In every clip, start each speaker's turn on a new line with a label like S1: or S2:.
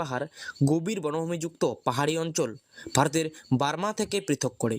S1: পাহাড় গভীর বনভূমিযুক্ত পাহাড়ি অঞ্চল ভারতের বার্মা থেকে পৃথক করে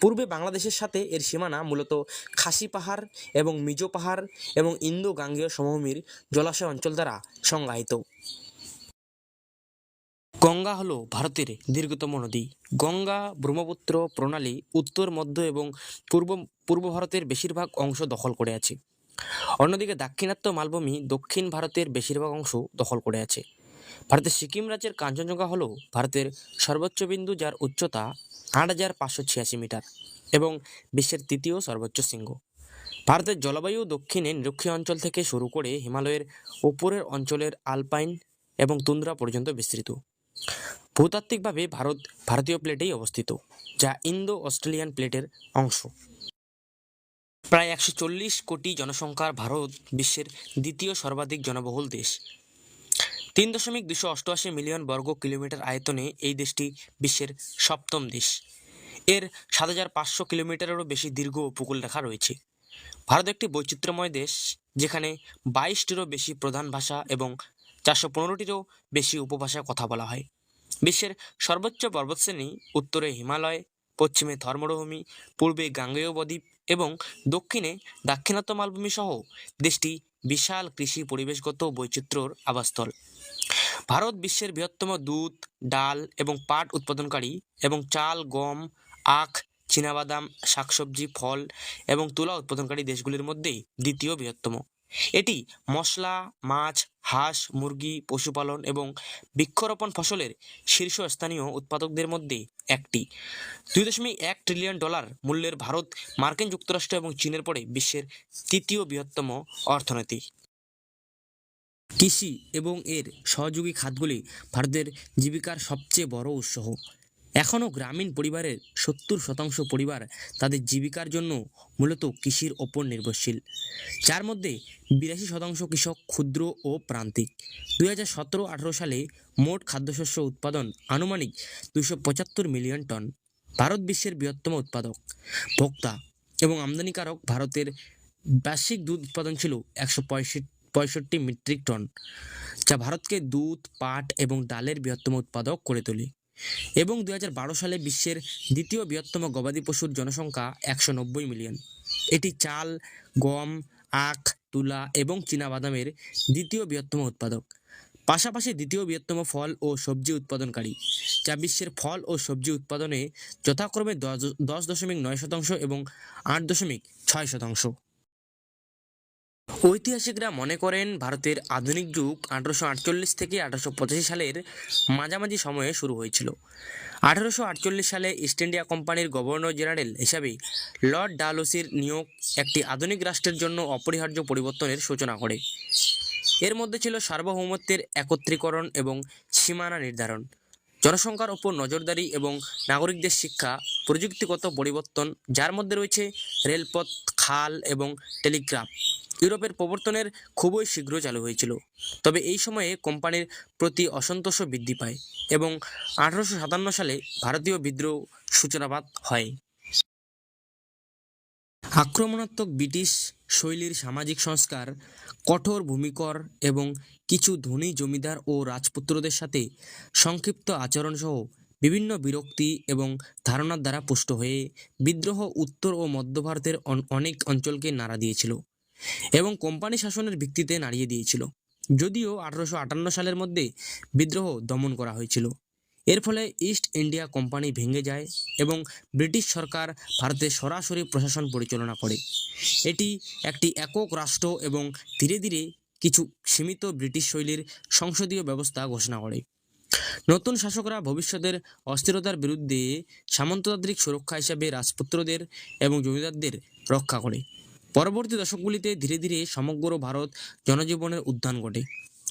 S1: পূর্বে বাংলাদেশের সাথে এর সীমানা মূলত খাসি পাহাড় এবং মিজো পাহাড় এবং ইন্দো গাঙ্গেয় সমভূমির জলাশয় অঞ্চল দ্বারা সংজ্ঞায়িত গঙ্গা হল ভারতের দীর্ঘতম নদী গঙ্গা ব্রহ্মপুত্র প্রণালী উত্তর মধ্য এবং পূর্ব পূর্ব ভারতের বেশিরভাগ অংশ দখল করে আছে অন্যদিকে দাক্ষিণাত্য মালভূমি দক্ষিণ ভারতের বেশিরভাগ অংশ দখল করে আছে ভারতের সিকিম রাজ্যের কাঞ্চনজঙ্ঘা হল ভারতের সর্বোচ্চ বিন্দু যার উচ্চতা আট হাজার পাঁচশো ছিয়াশি মিটার এবং বিশ্বের তৃতীয় সর্বোচ্চ শৃঙ্গ ভারতের জলবায়ু দক্ষিণে নিরক্ষীয় অঞ্চল থেকে শুরু করে হিমালয়ের ওপরের অঞ্চলের আলপাইন এবং তুন্দ্রা পর্যন্ত বিস্তৃত ভূতাত্ত্বিকভাবে ভারত ভারতীয় প্লেটেই অবস্থিত যা ইন্দো অস্ট্রেলিয়ান প্লেটের অংশ প্রায় একশো কোটি জনসংখ্যার ভারত বিশ্বের দ্বিতীয় সর্বাধিক জনবহুল দেশ তিন দশমিক দুশো অষ্টআশি মিলিয়ন বর্গ কিলোমিটার আয়তনে এই দেশটি বিশ্বের সপ্তম দেশ এর সাত হাজার পাঁচশো কিলোমিটারেরও বেশি দীর্ঘ উপকূল রেখা রয়েছে ভারত একটি বৈচিত্র্যময় দেশ যেখানে বাইশটিরও বেশি প্রধান ভাষা এবং চারশো পনেরোটিরও বেশি উপভাষায় কথা বলা হয় বিশ্বের সর্বোচ্চ পর্বতশ্রেণী উত্তরে হিমালয় পশ্চিমে ধর্মরভূমি পূর্বে গাঙ্গেয় বদ্বীপ এবং দক্ষিণে দাক্ষিণাত্য মালভূমি সহ দেশটি বিশাল কৃষি পরিবেশগত বৈচিত্র্যর আবাসস্থল ভারত বিশ্বের বৃহত্তম দুধ ডাল এবং পাট উৎপাদনকারী এবং চাল গম আখ চীনাবাদাম শাকসবজি ফল এবং তুলা উৎপাদনকারী দেশগুলির মধ্যেই দ্বিতীয় বৃহত্তম এটি মশলা মাছ হাঁস মুরগি পশুপালন এবং বৃক্ষরোপণ ফসলের শীর্ষস্থানীয় উৎপাদকদের মধ্যে একটি দুই দশমিক এক ট্রিলিয়ন ডলার মূল্যের ভারত মার্কিন যুক্তরাষ্ট্র এবং চীনের পরে বিশ্বের তৃতীয় বৃহত্তম অর্থনীতি কৃষি এবং এর সহযোগী খাতগুলি ভারতের জীবিকার সবচেয়ে বড় উৎস এখনও গ্রামীণ পরিবারের সত্তর শতাংশ পরিবার তাদের জীবিকার জন্য মূলত কৃষির ওপর নির্ভরশীল যার মধ্যে বিরাশি শতাংশ কৃষক ক্ষুদ্র ও প্রান্তিক দু হাজার সতেরো সালে মোট খাদ্যশস্য উৎপাদন আনুমানিক দুশো পঁচাত্তর মিলিয়ন টন ভারত বিশ্বের বৃহত্তম উৎপাদক ভোক্তা এবং আমদানিকারক ভারতের বার্ষিক দুধ উৎপাদন ছিল একশো পঁয়ষট্টি পঁয়ষট্টি মেট্রিক টন যা ভারতকে দুধ পাট এবং ডালের বৃহত্তম উৎপাদক করে তোলে এবং দু সালে বিশ্বের দ্বিতীয় বৃহত্তম গবাদি পশুর জনসংখ্যা একশো মিলিয়ন এটি চাল গম আখ তুলা এবং বাদামের দ্বিতীয় বৃহত্তম উৎপাদক পাশাপাশি দ্বিতীয় বৃহত্তম ফল ও সবজি উৎপাদনকারী যা বিশ্বের ফল ও সবজি উৎপাদনে যথাক্রমে দশ দশমিক নয় শতাংশ এবং আট দশমিক ছয় শতাংশ ঐতিহাসিকরা মনে করেন ভারতের আধুনিক যুগ আঠারোশো আটচল্লিশ থেকে আঠারোশো পঁচাশি সালের মাঝামাঝি সময়ে শুরু হয়েছিল আঠারোশো আটচল্লিশ সালে ইস্ট ইন্ডিয়া কোম্পানির গভর্নর জেনারেল হিসাবে লর্ড ডালোসির নিয়োগ একটি আধুনিক রাষ্ট্রের জন্য অপরিহার্য পরিবর্তনের সূচনা করে এর মধ্যে ছিল সার্বভৌমত্বের একত্রীকরণ এবং সীমানা নির্ধারণ জনসংখ্যার ওপর নজরদারি এবং নাগরিকদের শিক্ষা প্রযুক্তিগত পরিবর্তন যার মধ্যে রয়েছে রেলপথ খাল এবং টেলিগ্রাফ ইউরোপের প্রবর্তনের খুবই শীঘ্র চালু হয়েছিল তবে এই সময়ে কোম্পানির প্রতি অসন্তোষও বৃদ্ধি পায় এবং আঠারোশো সাতান্ন সালে ভারতীয় বিদ্রোহ সূচনাপাত হয় আক্রমণাত্মক ব্রিটিশ শৈলীর সামাজিক সংস্কার কঠোর ভূমিকর এবং কিছু ধনী জমিদার ও রাজপুত্রদের সাথে সংক্ষিপ্ত আচরণসহ বিভিন্ন বিরক্তি এবং ধারণার দ্বারা পুষ্ট হয়ে বিদ্রোহ উত্তর ও মধ্য ভারতের অনেক অঞ্চলকে নাড়া দিয়েছিল এবং কোম্পানি শাসনের ভিত্তিতে নাড়িয়ে দিয়েছিল যদিও আঠারোশো আটান্ন সালের মধ্যে বিদ্রোহ দমন করা হয়েছিল এর ফলে ইস্ট ইন্ডিয়া কোম্পানি ভেঙে যায় এবং ব্রিটিশ সরকার ভারতে সরাসরি প্রশাসন পরিচালনা করে এটি একটি একক রাষ্ট্র এবং ধীরে ধীরে কিছু সীমিত ব্রিটিশ শৈলীর সংসদীয় ব্যবস্থা ঘোষণা করে নতুন শাসকরা ভবিষ্যতের অস্থিরতার বিরুদ্ধে সামন্ততান্ত্রিক সুরক্ষা হিসাবে রাজপুত্রদের এবং জমিদারদের রক্ষা করে পরবর্তী দশকগুলিতে ধীরে ধীরে সমগ্র ভারত জনজীবনের উদ্যান ঘটে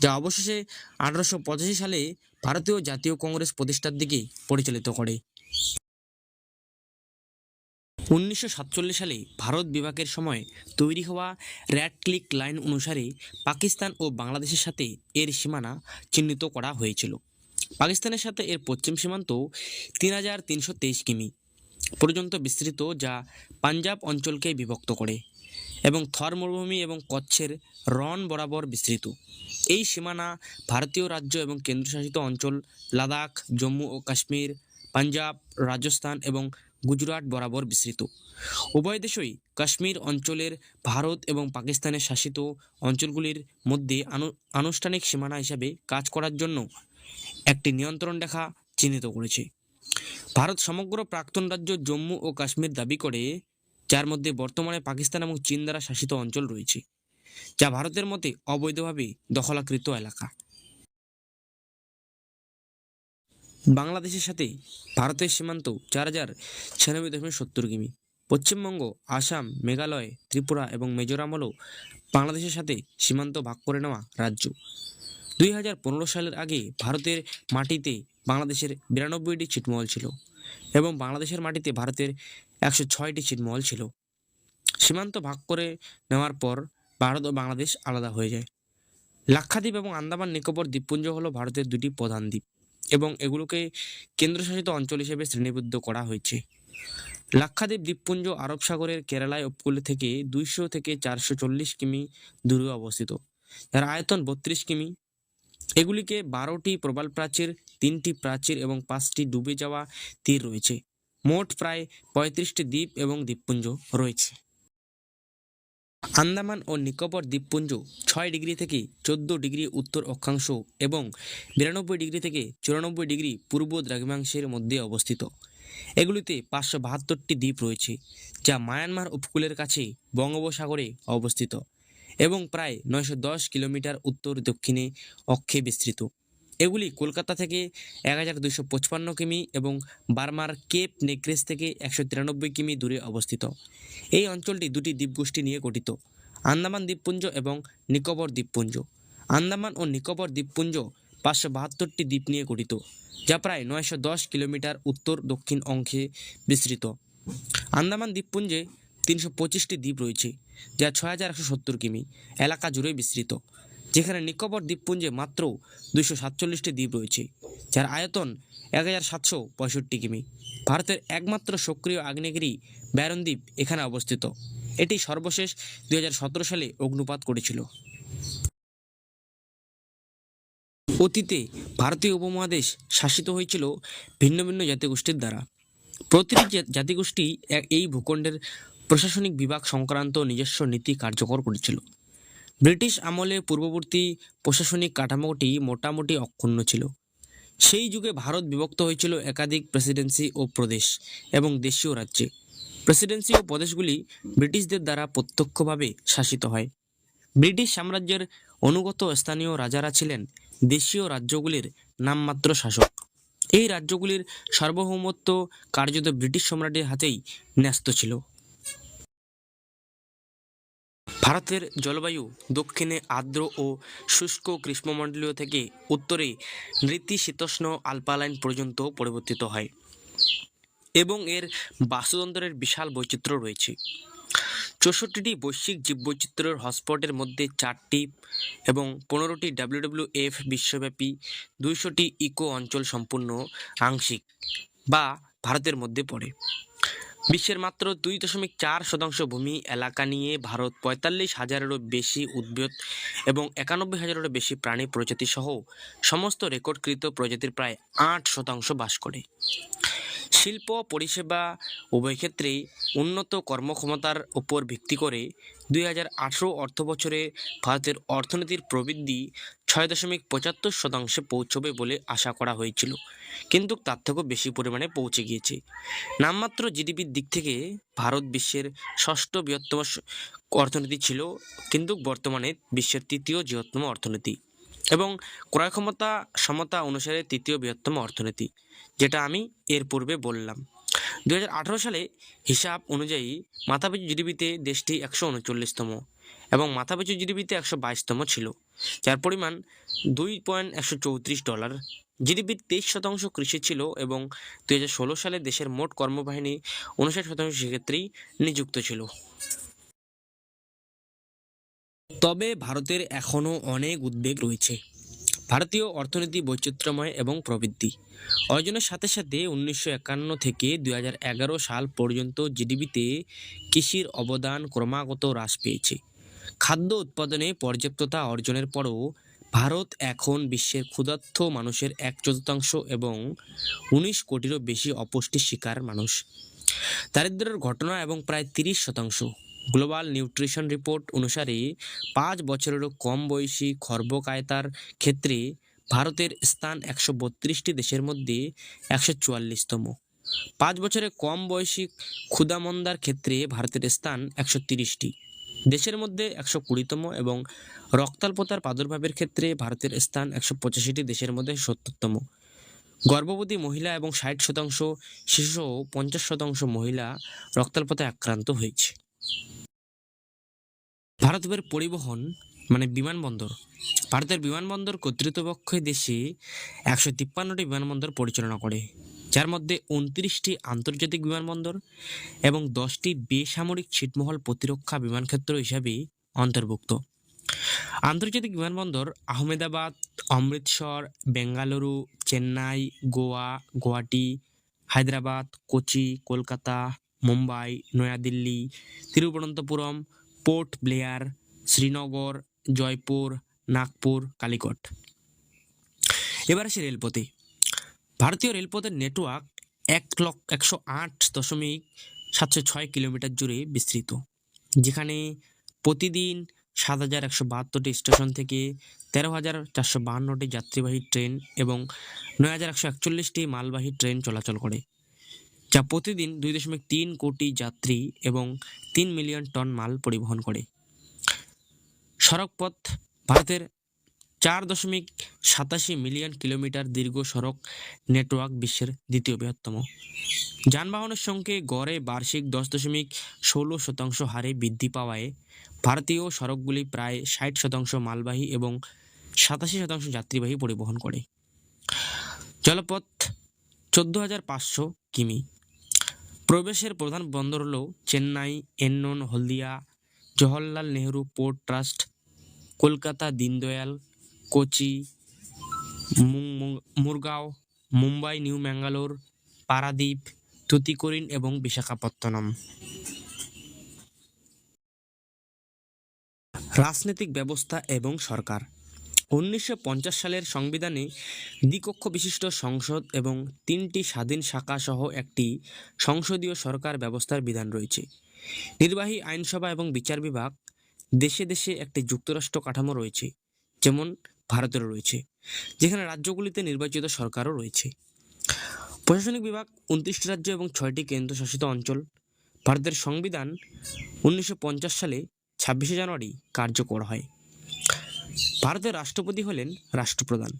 S1: যা অবশেষে আঠারোশো সালে ভারতীয় জাতীয় কংগ্রেস প্রতিষ্ঠার দিকে পরিচালিত করে উনিশশো সালে ভারত বিভাগের সময় তৈরি হওয়া র্যাড ক্লিক লাইন অনুসারে পাকিস্তান ও বাংলাদেশের সাথে এর সীমানা চিহ্নিত করা হয়েছিল পাকিস্তানের সাথে এর পশ্চিম সীমান্ত তিন হাজার তিনশো তেইশ কিমি পর্যন্ত বিস্তৃত যা পাঞ্জাব অঞ্চলকে বিভক্ত করে এবং থর মরুভূমি এবং কচ্ছের রন বরাবর বিস্তৃত এই সীমানা ভারতীয় রাজ্য এবং কেন্দ্রশাসিত অঞ্চল লাদাখ জম্মু ও কাশ্মীর পাঞ্জাব রাজস্থান এবং গুজরাট বরাবর বিস্তৃত উভয় দেশই কাশ্মীর অঞ্চলের ভারত এবং পাকিস্তানের শাসিত অঞ্চলগুলির মধ্যে আনুষ্ঠানিক সীমানা হিসাবে কাজ করার জন্য একটি নিয়ন্ত্রণ রেখা চিহ্নিত করেছে ভারত সমগ্র প্রাক্তন রাজ্য জম্মু ও কাশ্মীর দাবি করে যার মধ্যে বর্তমানে পাকিস্তান এবং চীন দ্বারা শাসিত অঞ্চল রয়েছে যা ভারতের মতে অবৈধভাবে দখলাকৃত এলাকা বাংলাদেশের সাথে ভারতের সীমান্ত চার হাজার ছিয়ানব্বই দশমিক সত্তর কিমি পশ্চিমবঙ্গ আসাম মেঘালয় ত্রিপুরা এবং মিজোরাম হল বাংলাদেশের সাথে সীমান্ত ভাগ করে নেওয়া রাজ্য দুই হাজার পনেরো সালের আগে ভারতের মাটিতে বাংলাদেশের বিরানব্বইটি ছিটমহল ছিল এবং বাংলাদেশের মাটিতে ভারতের একশো ছয়টি ছিটমহল ছিল সীমান্ত ভাগ করে নেওয়ার পর ভারত ও বাংলাদেশ আলাদা হয়ে যায় লাক্ষাদ্বীপ এবং আন্দামান নিকোবর দ্বীপপুঞ্জ হল ভারতের দুটি প্রধান দ্বীপ এবং এগুলোকে কেন্দ্রশাসিত অঞ্চল হিসেবে শ্রেণীবদ্ধ করা হয়েছে লাক্ষাদ্বীপ দ্বীপপুঞ্জ আরব সাগরের কেরালায় উপকূলে থেকে দুইশো থেকে চারশো চল্লিশ কিমি দূরে অবস্থিত যার আয়তন বত্রিশ কিমি এগুলিকে বারোটি প্রবাল প্রাচীর তিনটি প্রাচীর এবং পাঁচটি ডুবে যাওয়া তীর রয়েছে মোট প্রায় পঁয়ত্রিশটি দ্বীপ এবং দ্বীপপুঞ্জ রয়েছে আন্দামান ও নিকোবর দ্বীপপুঞ্জ ছয় ডিগ্রি থেকে চোদ্দ ডিগ্রি উত্তর অক্ষাংশ এবং বিরানব্বই ডিগ্রি থেকে চুরানব্বই ডিগ্রি পূর্ব দ্রাঘিমাংশের মধ্যে অবস্থিত এগুলিতে পাঁচশো বাহাত্তরটি দ্বীপ রয়েছে যা মায়ানমার উপকূলের কাছে বঙ্গোপসাগরে অবস্থিত এবং প্রায় নয়শো দশ কিলোমিটার উত্তর দক্ষিণে অক্ষে বিস্তৃত এগুলি কলকাতা থেকে এক হাজার দুইশো পঁচপান্ন কিমি এবং বার্মার কেপ নেকলেস থেকে একশো তিরানব্বই কিমি দূরে অবস্থিত এই অঞ্চলটি দুটি দ্বীপগোষ্ঠী নিয়ে গঠিত আন্দামান দ্বীপপুঞ্জ এবং নিকোবর দ্বীপপুঞ্জ আন্দামান ও নিকোবর দ্বীপপুঞ্জ পাঁচশো বাহাত্তরটি দ্বীপ নিয়ে গঠিত যা প্রায় নয়শো দশ কিলোমিটার উত্তর দক্ষিণ অংশে বিস্তৃত আন্দামান দ্বীপপুঞ্জে তিনশো পঁচিশটি দ্বীপ রয়েছে যা ছয় হাজার একশো সত্তর কিমি এলাকা জুড়ে বিস্তৃত যেখানে নিকোবর দ্বীপপুঞ্জে মাত্র দুইশো সাতচল্লিশটি দ্বীপ রয়েছে যার আয়তন এক হাজার সাতশো পঁয়ষট্টি কিমি ভারতের একমাত্র সক্রিয় আগ্নেয়গিরি ব্যারন দ্বীপ এখানে অবস্থিত এটি সর্বশেষ দুই সালে অগ্নুপাত করেছিল অতীতে ভারতীয় উপমহাদেশ শাসিত হয়েছিল ভিন্ন ভিন্ন জাতিগোষ্ঠীর দ্বারা প্রতিটি জাতিগোষ্ঠী এই ভূখণ্ডের প্রশাসনিক বিভাগ সংক্রান্ত নিজস্ব নীতি কার্যকর করেছিল ব্রিটিশ আমলে পূর্ববর্তী প্রশাসনিক কাঠামোটি মোটামুটি অক্ষুণ্ণ ছিল সেই যুগে ভারত বিভক্ত হয়েছিল একাধিক প্রেসিডেন্সি ও প্রদেশ এবং দেশীয় রাজ্যে প্রেসিডেন্সি ও প্রদেশগুলি ব্রিটিশদের দ্বারা প্রত্যক্ষভাবে শাসিত হয় ব্রিটিশ সাম্রাজ্যের অনুগত স্থানীয় রাজারা ছিলেন দেশীয় রাজ্যগুলির নামমাত্র শাসক এই রাজ্যগুলির সার্বভৌমত্ব কার্যত ব্রিটিশ সম্রাটের হাতেই ন্যস্ত ছিল ভারতের জলবায়ু দক্ষিণে আর্দ্র ও শুষ্ক গ্রীষ্মমণ্ডলীয় থেকে উত্তরে নৃতিশীতোষ্ণ আলপালাইন পর্যন্ত পরিবর্তিত হয় এবং এর বাস্তুতন্ত্রের বিশাল বৈচিত্র্য রয়েছে চৌষট্টিটি বৈশ্বিক জীববৈচিত্র্যের হটস্পটের মধ্যে চারটি এবং পনেরোটি ডাব্লিউডব্লিউ এফ বিশ্বব্যাপী দুইশোটি ইকো অঞ্চল সম্পূর্ণ আংশিক বা ভারতের মধ্যে পড়ে বিশ্বের মাত্র দুই দশমিক চার শতাংশ ভূমি এলাকা নিয়ে ভারত পঁয়তাল্লিশ হাজারেরও বেশি উদ্ভিদ এবং একানব্বই হাজারেরও বেশি প্রাণী প্রজাতি সহ সমস্ত রেকর্ডকৃত প্রজাতির প্রায় আট শতাংশ বাস করে শিল্প পরিষেবা উভয় ক্ষেত্রেই উন্নত কর্মক্ষমতার উপর ভিত্তি করে দুই হাজার আঠেরো অর্থবছরে ভারতের অর্থনীতির প্রবৃদ্ধি ছয় দশমিক পঁচাত্তর শতাংশে পৌঁছবে বলে আশা করা হয়েছিল কিন্তু তার থেকেও বেশি পরিমাণে পৌঁছে গিয়েছে নামমাত্র জিডিপির দিক থেকে ভারত বিশ্বের ষষ্ঠ বৃহত্তম অর্থনীতি ছিল কিন্তু বর্তমানে বিশ্বের তৃতীয় বৃহত্তম অর্থনীতি এবং ক্রয় ক্ষমতা সমতা অনুসারে তৃতীয় বৃহত্তম অর্থনীতি যেটা আমি এর পূর্বে বললাম দু সালে হিসাব অনুযায়ী মাথাপিছু জিডিপিতে দেশটি একশো উনচল্লিশতম এবং মাথাপিছু জিডিপিতে একশো বাইশতম ছিল যার পরিমাণ দুই পয়েন্ট একশো চৌত্রিশ ডলার জিডিপির তেইশ শতাংশ কৃষি ছিল এবং দু সালে দেশের মোট কর্মবাহিনী উনষাট শতাংশ সেক্ষেত্রেই নিযুক্ত ছিল তবে ভারতের এখনও অনেক উদ্বেগ রয়েছে ভারতীয় অর্থনীতি বৈচিত্র্যময় এবং প্রবৃদ্ধি অর্জনের সাথে সাথে উনিশশো একান্ন থেকে দুই সাল পর্যন্ত জিডিপিতে কৃষির অবদান ক্রমাগত হ্রাস পেয়েছে খাদ্য উৎপাদনে পর্যাপ্ততা অর্জনের পরও ভারত এখন বিশ্বের ক্ষুধার্থ মানুষের এক চতুর্থাংশ এবং উনিশ কোটিরও বেশি অপুষ্টির শিকার মানুষ দারিদ্রের ঘটনা এবং প্রায় তিরিশ শতাংশ গ্লোবাল নিউট্রিশন রিপোর্ট অনুসারে পাঁচ বছরেরও কম বয়সী খর্বকায়তার ক্ষেত্রে ভারতের স্থান একশো বত্রিশটি দেশের মধ্যে একশো চুয়াল্লিশতম পাঁচ বছরে কম বয়সী ক্ষুদামন্দার ক্ষেত্রে ভারতের স্থান একশো তিরিশটি দেশের মধ্যে একশো কুড়িতম এবং রক্তাল্পতার প্রাদুর্ভাবের ক্ষেত্রে ভারতের স্থান একশো পঁচাশিটি দেশের মধ্যে সত্তরতম গর্ভবতী মহিলা এবং ষাট শতাংশ শিশু পঞ্চাশ শতাংশ মহিলা রক্তাল্পতায় আক্রান্ত হয়েছে ভারতের পরিবহন মানে বিমানবন্দর ভারতের বিমানবন্দর কর্তৃপক্ষ দেশে একশো তিপ্পান্নটি বিমানবন্দর পরিচালনা করে যার মধ্যে উনত্রিশটি আন্তর্জাতিক বিমানবন্দর এবং দশটি বেসামরিক ছিটমহল প্রতিরক্ষা বিমানক্ষেত্র হিসাবে অন্তর্ভুক্ত আন্তর্জাতিক বিমানবন্দর আহমেদাবাদ অমৃতসর বেঙ্গালুরু চেন্নাই গোয়া গুয়াহাটি হায়দ্রাবাদ কোচি কলকাতা মুম্বাই নয়াদিল্লি তিরুবনন্তপুরম পোর্ট ব্লেয়ার শ্রীনগর জয়পুর নাগপুর কালিকট এবার আসি রেলপথে ভারতীয় রেলপথের নেটওয়ার্ক এক লক্ষ একশো আট দশমিক সাতশো ছয় কিলোমিটার জুড়ে বিস্তৃত যেখানে প্রতিদিন সাত হাজার একশো বাহাত্তরটি স্টেশন থেকে তেরো হাজার চারশো বাহান্নটি যাত্রীবাহী ট্রেন এবং নয় হাজার একশো একচল্লিশটি মালবাহী ট্রেন চলাচল করে যা প্রতিদিন দুই দশমিক তিন কোটি যাত্রী এবং তিন মিলিয়ন টন মাল পরিবহন করে সড়কপথ ভারতের চার দশমিক সাতাশি মিলিয়ন কিলোমিটার দীর্ঘ সড়ক নেটওয়ার্ক বিশ্বের দ্বিতীয় বৃহত্তম যানবাহনের সঙ্গে গড়ে বার্ষিক দশ দশমিক ষোলো শতাংশ হারে বৃদ্ধি পাওয়ায় ভারতীয় সড়কগুলি প্রায় ষাট শতাংশ মালবাহী এবং সাতাশি শতাংশ যাত্রীবাহী পরিবহন করে জলপথ চোদ্দো হাজার পাঁচশো কিমি প্রবেশের প্রধান বন্দর হল চেন্নাই এন্নন হলদিয়া জওহরলাল নেহরু পোর্ট ট্রাস্ট কলকাতা দীনদয়াল কোচি মুরগাঁও মুম্বাই নিউ ম্যাঙ্গালোর পারাদ্বীপ তুতিকরিন এবং বিশাখাপত্তনম রাজনৈতিক ব্যবস্থা এবং সরকার উনিশশো সালের সংবিধানে দ্বিকক্ষ বিশিষ্ট সংসদ এবং তিনটি স্বাধীন শাখা সহ একটি সংসদীয় সরকার ব্যবস্থার বিধান রয়েছে নির্বাহী আইনসভা এবং বিচার বিভাগ দেশে দেশে একটি যুক্তরাষ্ট্র কাঠামো রয়েছে যেমন ভারতের রয়েছে যেখানে রাজ্যগুলিতে নির্বাচিত সরকারও রয়েছে প্রশাসনিক বিভাগ উনত্রিশটি রাজ্য এবং ছয়টি কেন্দ্রশাসিত অঞ্চল ভারতের সংবিধান উনিশশো সালে ছাব্বিশে জানুয়ারি কার্যকর হয় ভারতের রাষ্ট্রপতি হলেন রাষ্ট্রপ্রধান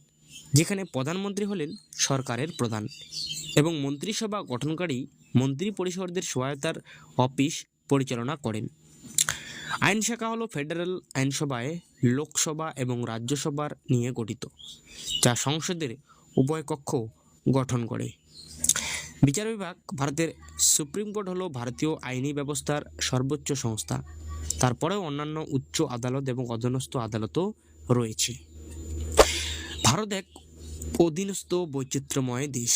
S1: যেখানে প্রধানমন্ত্রী হলেন সরকারের প্রধান এবং মন্ত্রিসভা গঠনকারী মন্ত্রী পরিষদের সহায়তার অফিস পরিচালনা করেন আইন শাখা হলো ফেডারেল আইনসভায় লোকসভা এবং রাজ্যসভার নিয়ে গঠিত যা সংসদের উভয় কক্ষ গঠন করে বিচার বিভাগ ভারতের সুপ্রিম কোর্ট হলো ভারতীয় আইনি ব্যবস্থার সর্বোচ্চ সংস্থা তারপরেও অন্যান্য উচ্চ আদালত এবং অধনস্থ আদালতও রয়েছে ভারত এক অধীনস্থ বৈচিত্র্যময় দেশ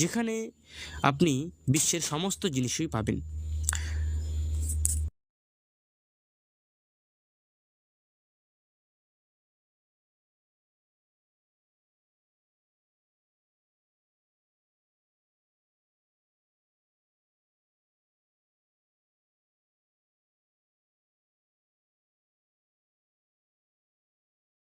S1: যেখানে আপনি বিশ্বের সমস্ত জিনিসই পাবেন